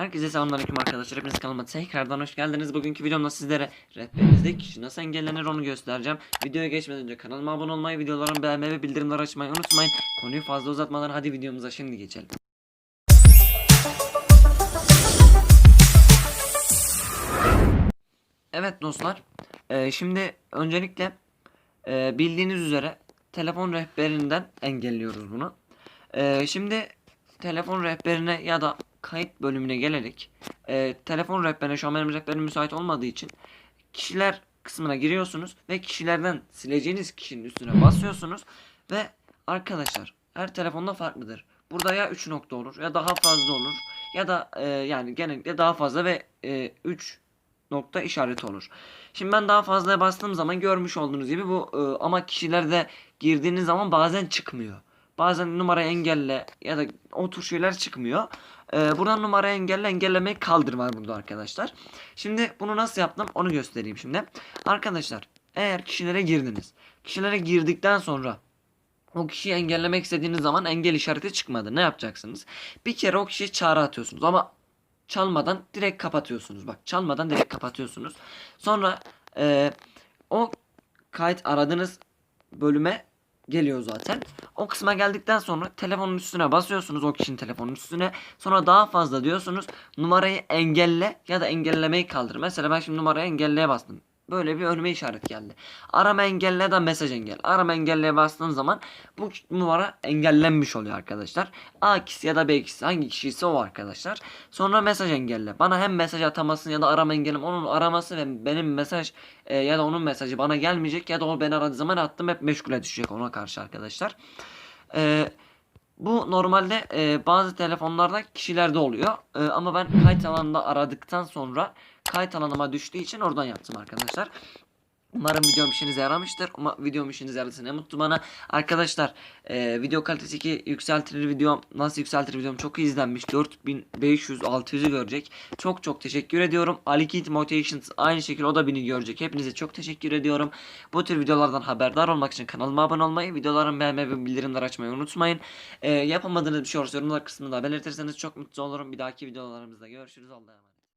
Herkese selamünaleyküm arkadaşlar. Hepiniz kanalıma tekrardan hoş geldiniz. Bugünkü videomda sizlere rehberinizde kişi nasıl engellenir onu göstereceğim. Videoya geçmeden önce kanalıma abone olmayı, videolarımı beğenmeyi ve bildirimleri açmayı unutmayın. Konuyu fazla uzatmadan hadi videomuza şimdi geçelim. Evet dostlar. Ee, şimdi öncelikle e, bildiğiniz üzere telefon rehberinden engelliyoruz bunu. Ee, şimdi telefon rehberine ya da kayıt bölümüne gelerek e, telefon rehberine şu an benim rehberim müsait olmadığı için kişiler kısmına giriyorsunuz ve kişilerden sileceğiniz kişinin üstüne basıyorsunuz ve arkadaşlar her telefonda farklıdır. Burada ya 3 nokta olur ya daha fazla olur ya da e, yani genellikle daha fazla ve 3 nokta işareti olur. Şimdi ben daha fazlaya bastığım zaman görmüş olduğunuz gibi bu e, ama kişilerde girdiğiniz zaman bazen çıkmıyor. Bazen numara engelle ya da o tür şeyler çıkmıyor. E, buradan numara engelle engellemeyi kaldır var burada arkadaşlar. Şimdi bunu nasıl yaptım onu göstereyim şimdi. Arkadaşlar eğer kişilere girdiniz. Kişilere girdikten sonra o kişiyi engellemek istediğiniz zaman engel işareti çıkmadı. Ne yapacaksınız? Bir kere o kişiye çağrı atıyorsunuz ama çalmadan direkt kapatıyorsunuz. Bak çalmadan direkt kapatıyorsunuz. Sonra e, o kayıt aradığınız bölüme geliyor zaten. O kısma geldikten sonra telefonun üstüne basıyorsunuz o kişinin telefonun üstüne. Sonra daha fazla diyorsunuz numarayı engelle ya da engellemeyi kaldır. Mesela ben şimdi numarayı engelleye bastım. Böyle bir önüme işaret geldi. Arama engelle da mesaj engel. Arama engelleye bastığım zaman bu numara engellenmiş oluyor arkadaşlar. A kişisi ya da B kişisi hangi kişiyse o arkadaşlar. Sonra mesaj engelle. Bana hem mesaj atamasın ya da arama engelim onun araması ve benim mesaj e, ya da onun mesajı bana gelmeyecek ya da o beni aradığı zaman attım hep meşgule düşecek ona karşı arkadaşlar. Eee bu normalde e, bazı telefonlarda kişilerde oluyor. E, ama ben kayıt alanında aradıktan sonra kayıt alanıma düştüğü için oradan yaptım arkadaşlar. Umarım videom işinize yaramıştır. Uma, videom işinize yaradıysa ne mutlu bana. Arkadaşlar e, video kalitesi 2 yükseltilir videom. Nasıl yükseltir videom çok iyi izlenmiş. 4500-600'ü görecek. Çok çok teşekkür ediyorum. Ali Kid Motivations aynı şekilde o da beni görecek. Hepinize çok teşekkür ediyorum. Bu tür videolardan haberdar olmak için kanalıma abone olmayı, videolarımı beğenmeyi ve bildirimleri açmayı unutmayın. E, yapamadığınız bir şey olursa yorumlar kısmında belirtirseniz çok mutlu olurum. Bir dahaki videolarımızda görüşürüz. Allah'a emanet.